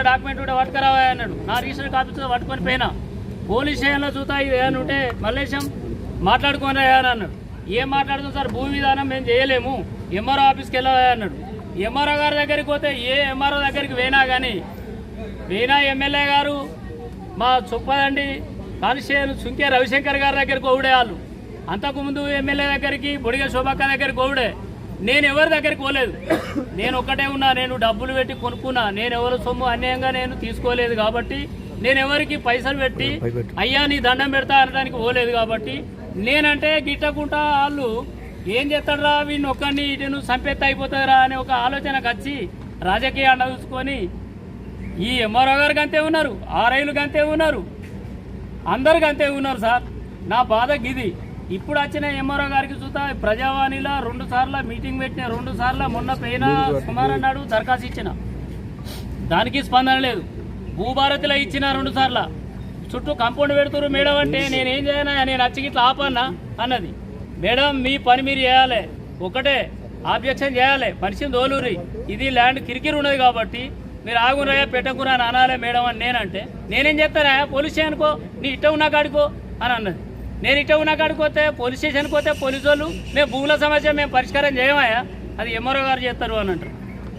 ఏమన్నా డాక్యుమెంట్ ఉంటే పట్టుకురావా అన్నాడు. నా రిజిస్టర్ కాపీతో పట్టుకొని పోయినా. పోలీస్ స్టేషన్లో చూతా ఇది ఏమైనా ఉంటే మల్లేశం మాట్లాడుకొని అన్నాడు. ఏం మాట్లాడుతుంది సార్? భూమి విధానం మేము చేయలేము. ఎంఆర్ఓ ఆఫీస్కి వెళ్ళవా అన్నాడు. ఎంఆర్ఓ గారి దగ్గరికి పోతే ఏ ఎంఆర్ఓ దగ్గరికి పోయినా కానీ పోయినా ఎమ్మెల్యే గారు మా చొప్పదండి కానిస్టేబుల్ సుంకే రవిశంకర్ గారి దగ్గరికి ఒకడే వాళ్ళు. అంతకుముందు ఎమ్మెల్యే దగ్గరికి బొడిగ శోభక్క దగ్గరికి ఒకడే నేను ఎవరి దగ్గరికి పోలేదు. నేను ఒక్కటే ఉన్నా నేను డబ్బులు పెట్టి కొనుక్కున్నా నేను ఎవరి సొమ్ము అన్యాయంగా నేను తీసుకోలేదు కాబట్టి నేను ఎవరికి పైసలు పెట్టి అయ్యా నీ దండం పెడతా అనడానికి పోలేదు కాబట్టి నేనంటే గిట్టకుంటా వాళ్ళు ఏం చేస్తాడురా? వీడిని ఒక్కడిని ఇటు సంపెత్త అయిపోతుందిరా అనే ఒక ఆలోచనకు వచ్చి రాజకీయ అండ చూసుకొని ఈ ఎంఆర్ఓ గారికి అంతే ఉన్నారు ఆర్ఐలు అంతే ఉన్నారు అందరికి అంతే ఉన్నారు సార్. నా బాధ గిది. ఇప్పుడు వచ్చిన ఎంఆర్ఓ గారికి చూస్తా ప్రజావాణిలో రెండు సార్లు మీటింగ్ పెట్టిన రెండు సార్లు మొన్న పోయిన కుమార్ అన్నాడు దరఖాస్తు ఇచ్చిన. దానికి స్పందన లేదు. భూభారతిలో ఇచ్చిన రెండు సార్లు. చుట్టూ కంపౌండ్ పెడుతురు మేడం అంటే నేనేం చేయనా నేను వచ్చి ఇట్లా ఆపన్నా అన్నది. మేడం మీ పని మీరు చేయాలి. ఒకటే ఆబ్జెక్షన్ చేయాలి. మనిషిని దోలూరి ఇది ల్యాండ్ కిరికిరి ఉన్నది కాబట్టి మీరు ఆగునరా పెట్టకురా అని అనాలే మేడం అని నేనంటే. నేనేం చేస్తానా? పోలీస్ స్టేషన్కో నీ ఇట్ట ఉన్నా కాడికో అని అన్నది. నేను ఇటే ఉన్నా కాడికి పోతే పోలీస్ స్టేషన్కి పోతే పోలీసు వాళ్ళు మేము భూముల సమస్య మేము పరిష్కారం చేయమాయా అది ఎంఆర్ఓ గారు చేస్తారు అని అంటారు.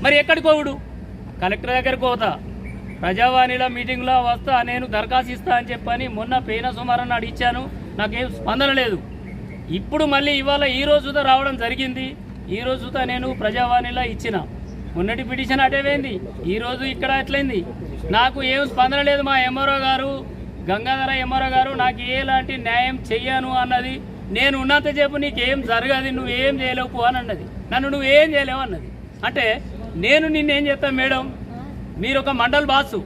మరి ఎక్కడికి పోవుడు? కలెక్టర్ దగ్గరికి పోతా. ప్రజావాణిలో మీటింగ్లో వస్తా నేను దరఖాస్తు ఇస్తా అని చెప్పని మొన్న పేన సుమారు నాడు ఇచ్చాను. నాకేం స్పందన లేదు. ఇప్పుడు మళ్ళీ ఇవాళ ఈ రోజుతో రావడం జరిగింది. ఈ రోజుతో నేను ప్రజావాణిలో ఇచ్చిన. మొన్నటి పిటిషన్ అటే పోయింది ఇక్కడ ఎట్లయింది నాకు ఏం స్పందన లేదు మా ఎంఆర్ఓ గారు. గంగాధర ఎంఆర్ఓ గారు నాకు ఎలాంటి న్యాయం చెయ్యను అన్నది. నేను ఉన్నంతసేపు నీకేం జరగదు నువ్వేం చేయలేవు పో అని అన్నది. నన్ను నువ్వేం చేయలేవు అన్నది. అంటే నేను నిన్నేం చేస్తాను మేడం? మీరు ఒక మండల్ బాసు.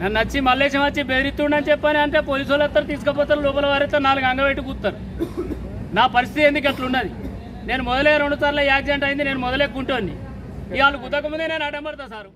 నన్ను వచ్చి మల్లేశం వచ్చి బెదిరిస్తుండని చెప్పని అంటే పోలీసు వాళ్ళు వస్తారు తీసుకుపోతారు లోపల వారితో నాలుగు అంగబెట్టి కూతారు నా పరిస్థితి ఎందుకు అట్లున్నది? నేను మొదలే రెండు సార్లు యాక్సిడెంట్ అయింది నేను మొదలే కుంటోని ఇవాళ కుదకముందే నేను అడ్డం పడతా సారు.